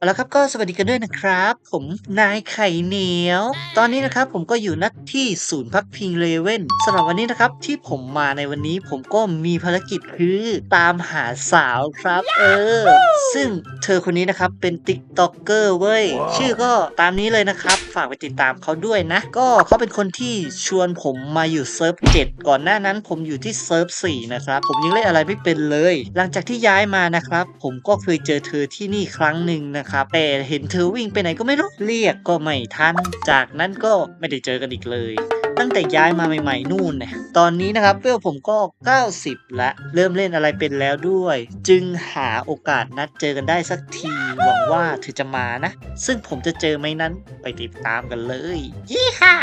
เอาละครับก็สวัสดีกันด้วยนะครับ ผมนายไข่เหนียว ตอนนี้นะครับผมก็อยู่ณที่ศูนย์พักพิงเลเว่นสำหรับวันนี้นะครับที่ผมมาในวันนี้ผมก็มีภารกิจคือตามหาสาวครับ เออ ซึ่งเธอคนนี้นะครับเป็นติ๊กต็อกเกอร์เว้ย ชื่อก็ตามนี้เลยนะครับ ฝากไปติดตามเขาด้วยนะ ก็เขาเป็นคนที่ชวนผมมาอยู่เซิร์ฟ7ก่อนหน้านั้นผมอยู่ที่เซิร์ฟ4นะครับผมยังเล่นอะไรไม่เป็นเลย หลังจากที่ย้ายมานะครับ ผมก็เคยเจอเธอที่นี่ครั้งหนึ่งนะครับแต่เห็นเธอวิ่งไปไหนก็ไม่รู้ เรียกก็ไม่ทัน จากนั้นก็ไม่ได้เจอกันอีกเลยตั้งแต่ย้ายมาใหม่ๆนู่นเนี่ยตอนนี้นะครับเวลผมก็ 90 ละ เริ่มเล่นอะไรเป็นแล้วด้วย จึงหาโอกาสนัดเจอกันได้สักที หวังว่าเธอจะมานะ ซึ่งผมจะเจอไหมนั้นไปติดตามกันเลย ยี่ค่ะ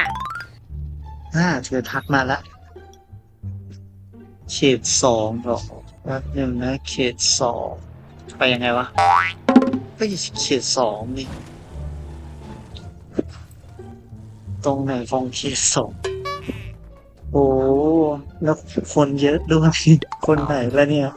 อ่าเธอทักมาละ เขตสองหรอแป๊บนึงนะ เขตสองไปยังไงวะ ก็อยู่เขตสองนี่ ตรงไหนของเขตสองโอ้แล้วคนเยอะด้วย คนไหนแล้วเนี่ย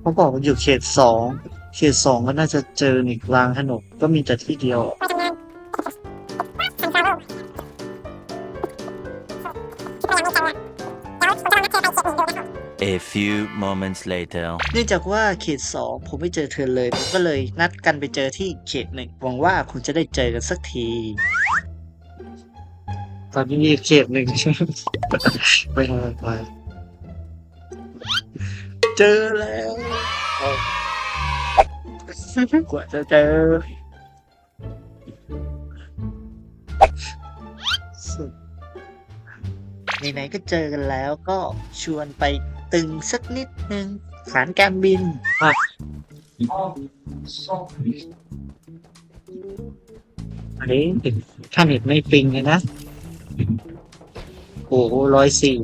เขาบอกว่าอยู่เขตสอง เขตสองก็น่าจะเจอในกลางถนนก็มีแต่ที่เดียว A few moments later. เนื่องจากว่าเขตสองผมไม่เจอเธอเลย ผมก็เลยนัดกันไปเจอที่เขตหนึ่งหวังว่าคงจะได้เจอกันสักที ตอนนี้มีเขตหนึ่งไมไปทางไปเจอแล้วกว่าจะเจอสุด ไหนๆก็เจอกันแล้วก็ชวนไปตึงสักนิดนึงฐานการบินมาอันนี้ค่าเน็ตไม่ปิงเลยนะ โอ้โหร้อยสี่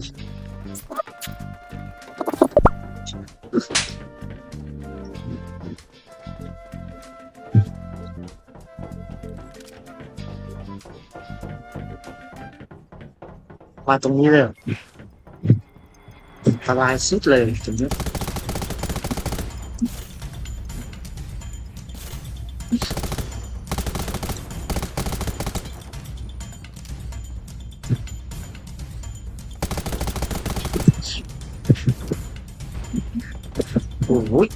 มาตรงนี้เลยเหรอสบายสุดเลยตรงนี้โอ้ย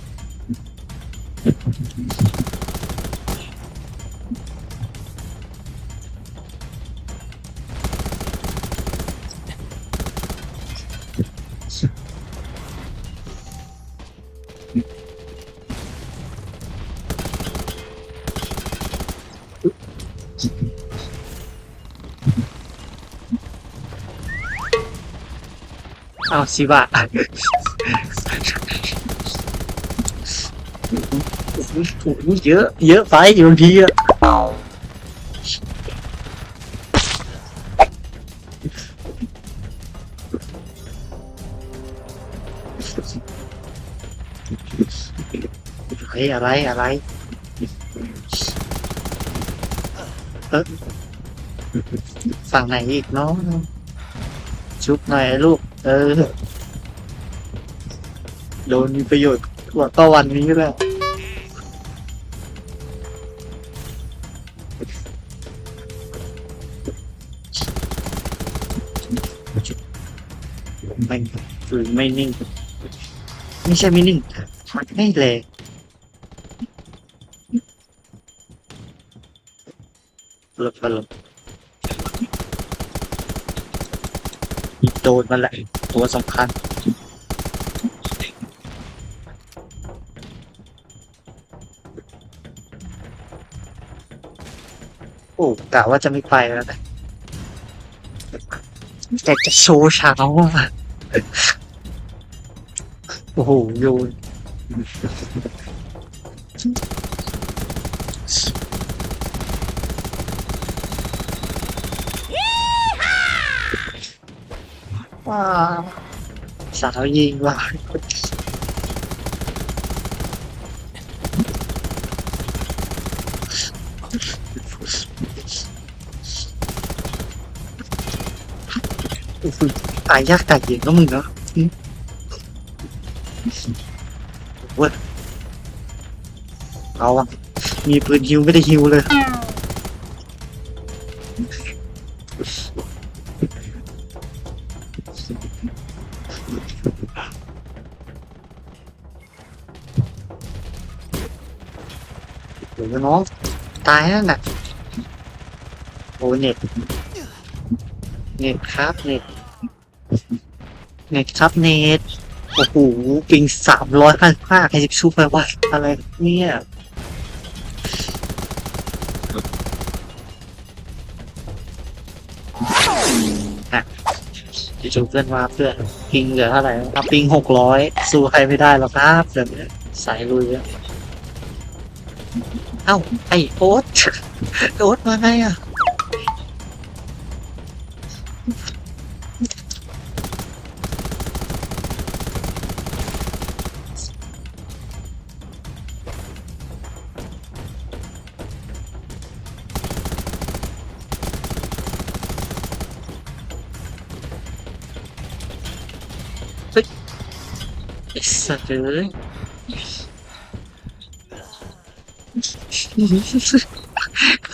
เอาสิบะโอ้โหโอ้โหเยอะ เยอะไปบางทีอะเฮ้ยอะไรอะไรเอ๊ะฝั่งไหนอีกเนาะชุบหน่อยลูก เออ โดนมีประโยชน์กว่าก็วันนี้แหละไม่ฝืนไม่นิ่ง ไม่ใช่ไม่นิ่งมันไม่แรงหลบมาหลบ ดนมันแหละ ตัวสำคัญ โอ้กะว่าจะไม่ไปแล้วนะแต่จะโชว์เช้าอะโอ้โหโยน ว้าสาวยิงว่ะตายยากตายเย็นก็มึงเนาะเว้ยเอาอะมีปืนฮิวไม่ได้ฮิวเลย นะน้องตายแล้วน่ะโอ้เน็ตเน็ตครับเน็ตเน็ตครับเน็ตโอ้โหปิงสามร้อยห้าสิบห้าใครจะชูไปวะอะไรเนี่ยอะจะชูเพื่อนมาเพื่อนปิงเหลือเท่าไหร่ครับปิงหกร้อยสู้ใครไม่ได้หรอกครับแบบนี้สายลุยอะ เอ้า ไอโอ๊ตโอ๊ตมาไงอะไอ้สัตว์เลย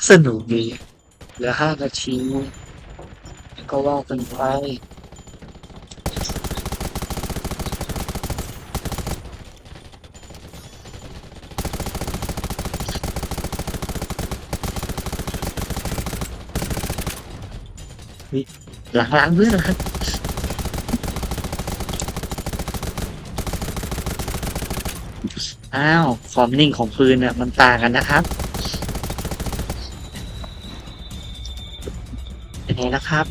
สนุกดีเหลือห้านาทีก็ว่ากันไปหลังล้างๆเพื่อนนะครับ อ้าวฟอร์มนิ่งของปืนเนี่ยมันต่างกันนะครับเป็นไงนะครับ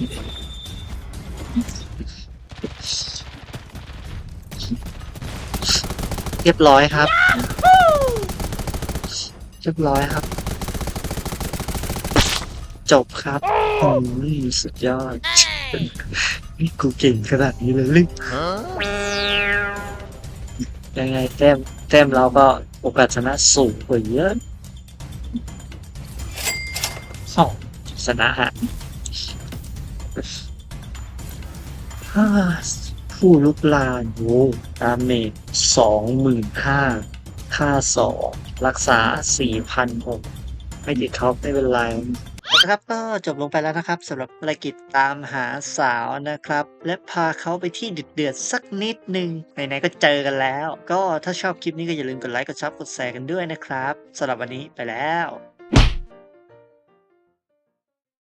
เรียบร้อยครับ เรียบร้อยครับ จบครับอืมสุดยอด นี่กูเก่งขนาดนี้เลยหรือ ยังไงแต้มแต้มเราก็โอกาสชนะสูงกว่าเยอะสองชนะฮะฮ่าผู้ลุกลานโว้ดาเมจสองหมื่นห้าค่าสองรักษาสี่พันหกไม่ติดท็อปไม่เป็นไร นะครับก็จบลงไปแล้วนะครับสำหรับภารกิจตามหาสาวนะครับ และพาเขาไปที่เดือดๆสักนิดหนึ่งไหนๆก็เจอกันแล้ว ก็ถ้าชอบคลิปนี้ก็อย่าลืมกดไลค์กดซับกดแชร์กันด้วยนะครับสำหรับวันนี้ไปแล้ว